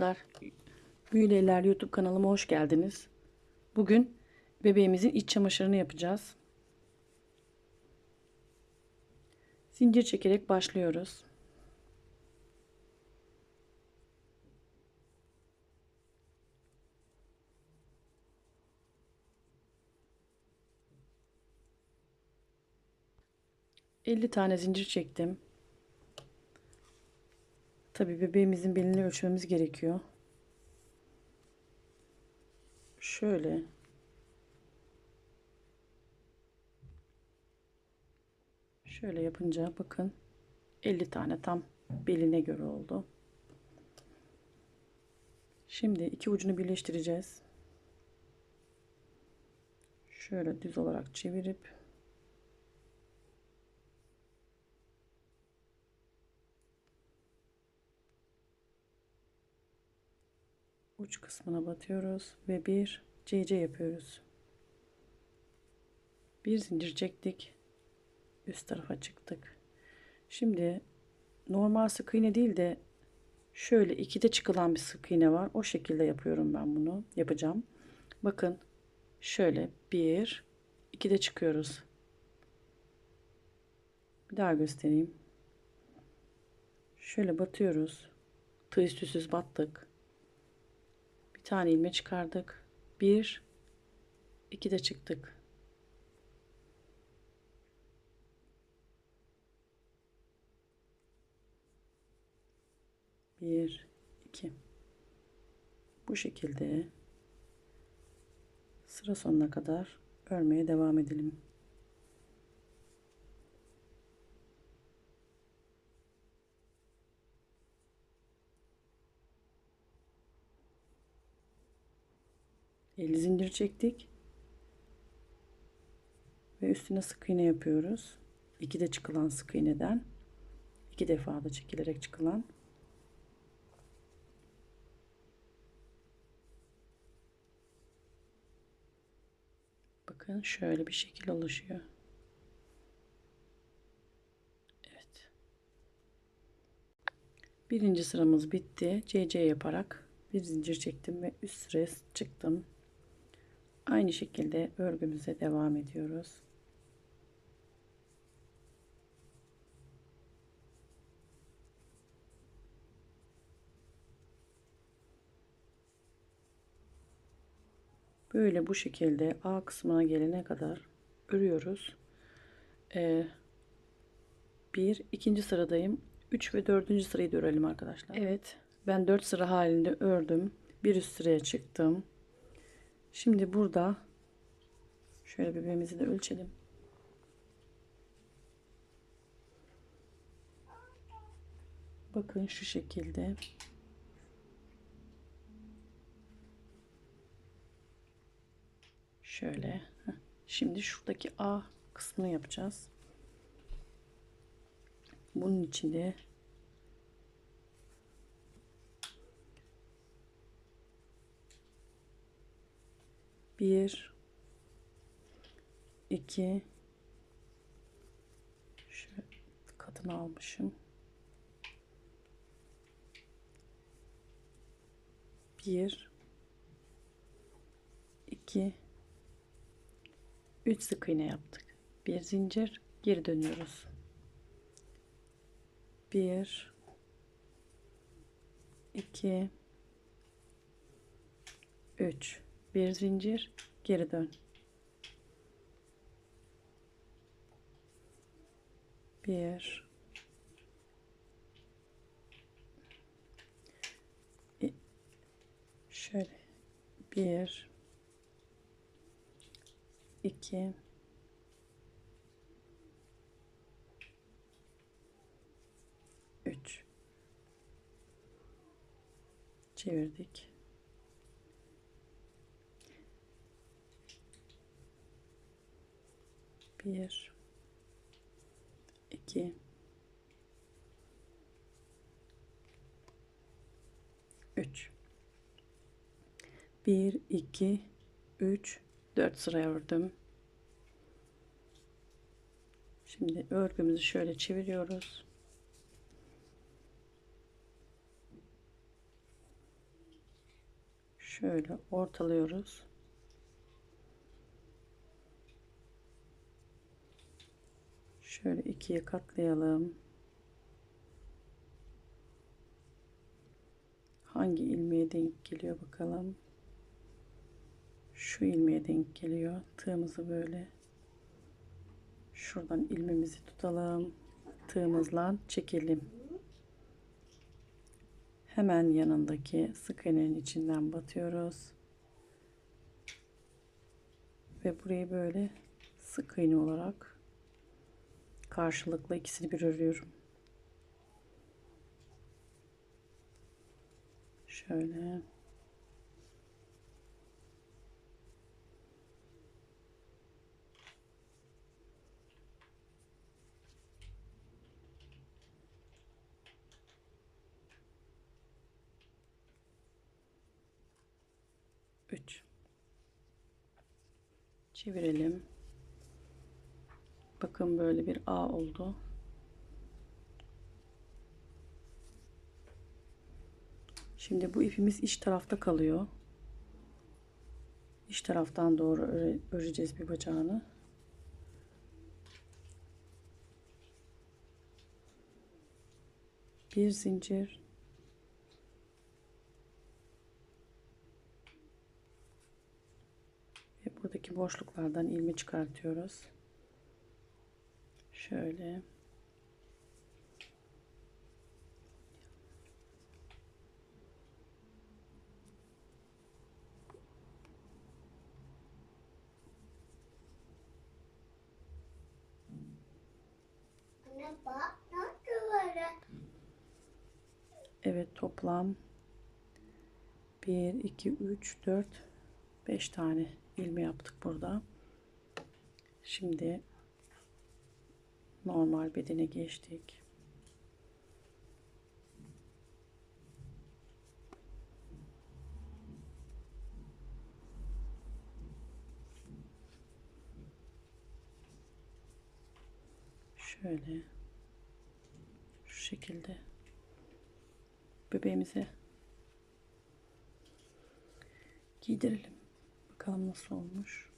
arkadaşlar. Büyüleyler YouTube kanalıma hoş geldiniz. Bugün bebeğimizin iç çamaşırını yapacağız. Zincir çekerek başlıyoruz. Elli tane zincir çektim. Tabi bebeğimizin belini ölçmemiz gerekiyor. Şöyle. Şöyle yapınca bakın 50 tane tam beline göre oldu. Şimdi iki ucunu birleştireceğiz. Şöyle düz olarak çevirip uç kısmına batıyoruz ve bir CC yapıyoruz. Bir zincir çektik. Üst tarafa çıktık. Şimdi normal sık iğne değil de şöyle ikide çıkılan bir sık iğne var. O şekilde yapıyorum ben bunu. Yapacağım. Bakın şöyle bir ikide çıkıyoruz. Bir daha göstereyim. Şöyle batıyoruz. Tığ üstüsüz battık tane ilme çıkardık. Bir, iki de çıktık. Bir, iki. Bu şekilde sıra sonuna kadar örmeye devam edelim. Zincir çektik. Ve üstüne sık iğne yapıyoruz. İki de çıkılan sık iğneden. iki defa da çekilerek çıkılan. Bakın şöyle bir şekil oluşuyor. Evet. Birinci sıramız bitti. CC yaparak bir zincir çektim ve üst sıraya çıktım. Aynı şekilde örgümüze devam ediyoruz. Böyle bu şekilde A kısmına gelene kadar örüyoruz. Ee, bir, ikinci sıradayım. 3 ve dördüncü sırayı da örelim arkadaşlar. Evet, ben 4 sıra halinde ördüm. Bir üst sıraya çıktım. Şimdi burada şöyle bebeğimizi de ölçelim. Bakın şu şekilde. Şöyle. Şimdi şuradaki A kısmını yapacağız. Bunun içinde bir iki şu katını almışım. Bir iki üç sık iğne yaptık. Bir zincir geri dönüyoruz. Bir iki üç bir zincir geri dön. Bir. Şöyle. Bir. İki. Üç. Çevirdik bir. İki. Üç. Bir iki üç. Dört sıraya ördüm şimdi örgümüzü şöyle çeviriyoruz. Şöyle ortalıyoruz. Şöyle ikiye katlayalım. Hangi ilmeğe denk geliyor bakalım. Şu ilmeğe denk geliyor. Tığımızı böyle şuradan ilmemizi tutalım. Tığımızla çekelim. Hemen yanındaki sık iğnenin içinden batıyoruz. Ve burayı böyle sık iğne olarak karşılıklı ikisini bir örüyorum. Şöyle. Üç. Çevirelim. Bakın böyle bir A oldu. Şimdi bu ipimiz iç tarafta kalıyor. İç taraftan doğru öre, öreceğiz bir bacağını. Bir zincir. Ve buradaki boşluklardan ilmi çıkartıyoruz. Şöyle. Evet toplam 1, 2, 3, 4, 5 tane ilmi yaptık burada. Şimdi normal bedene geçtik. Şöyle şu şekilde bebeğimize giydirelim. Bakalım nasıl olmuş.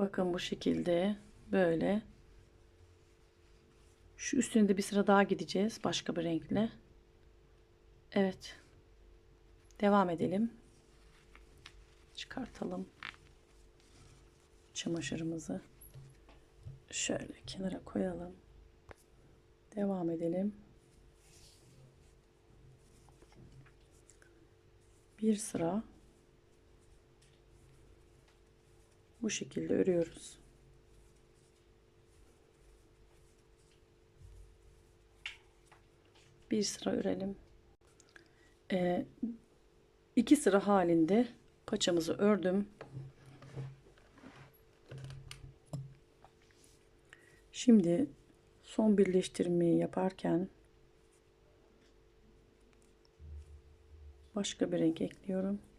Bakın bu şekilde böyle şu üstünde bir sıra daha gideceğiz başka bir renkle. Evet. Devam edelim. Çıkartalım. Çamaşırımızı şöyle kenara koyalım. Devam edelim. Bir sıra bu şekilde örüyoruz. Bir sıra örelim. Ee, iki sıra halinde paçamızı ördüm. Şimdi son birleştirmeyi yaparken başka bir renk ekliyorum.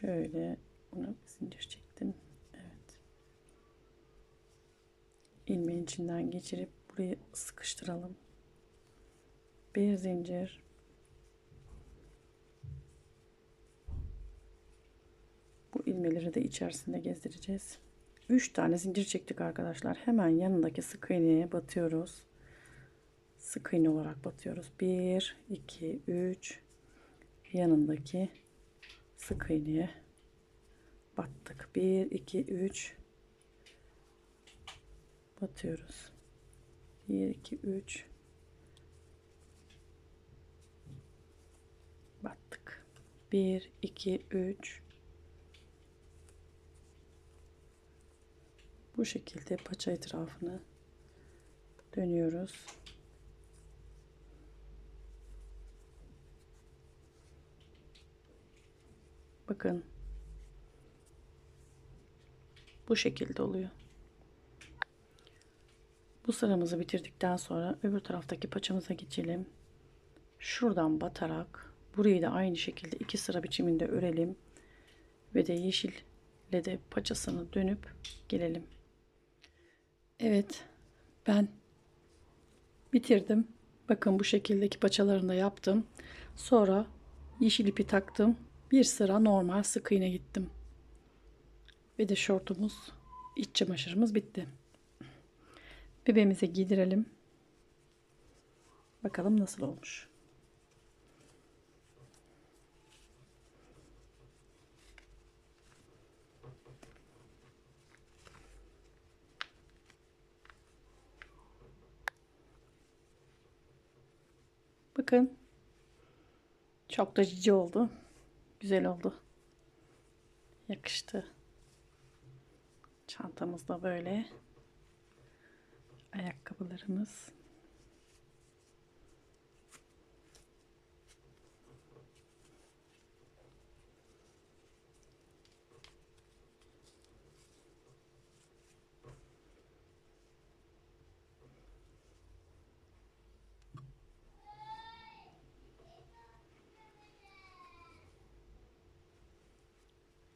Şöyle ona zincir çektim. Evet. ilmeğin içinden geçirip burayı sıkıştıralım. Bir zincir. Bu ilmeleri de içerisinde gezdireceğiz. 3 tane zincir çektik arkadaşlar. Hemen yanındaki sık iğneye batıyoruz. Sık iğne olarak batıyoruz. 1 2 3 yanındaki sık iğneye battık. 1 2 3 batıyoruz. 1 2 3 battık. 1 2 3 Bu şekilde paça etrafını dönüyoruz. Bakın. Bu şekilde oluyor. Bu sıramızı bitirdikten sonra öbür taraftaki paçamıza geçelim. Şuradan batarak burayı da aynı şekilde iki sıra biçiminde örelim. Ve de yeşille de paçasını dönüp gelelim. Evet ben bitirdim. Bakın bu şekildeki paçalarını da yaptım. Sonra yeşil ipi taktım. Bir sıra normal sık iğne gittim. Ve de şortumuz, iç çamaşırımız bitti. Bebeğimize giydirelim. Bakalım nasıl olmuş. Bakın. Çok da cici oldu. Güzel oldu. Yakıştı. Çantamız da böyle. Ayakkabılarımız.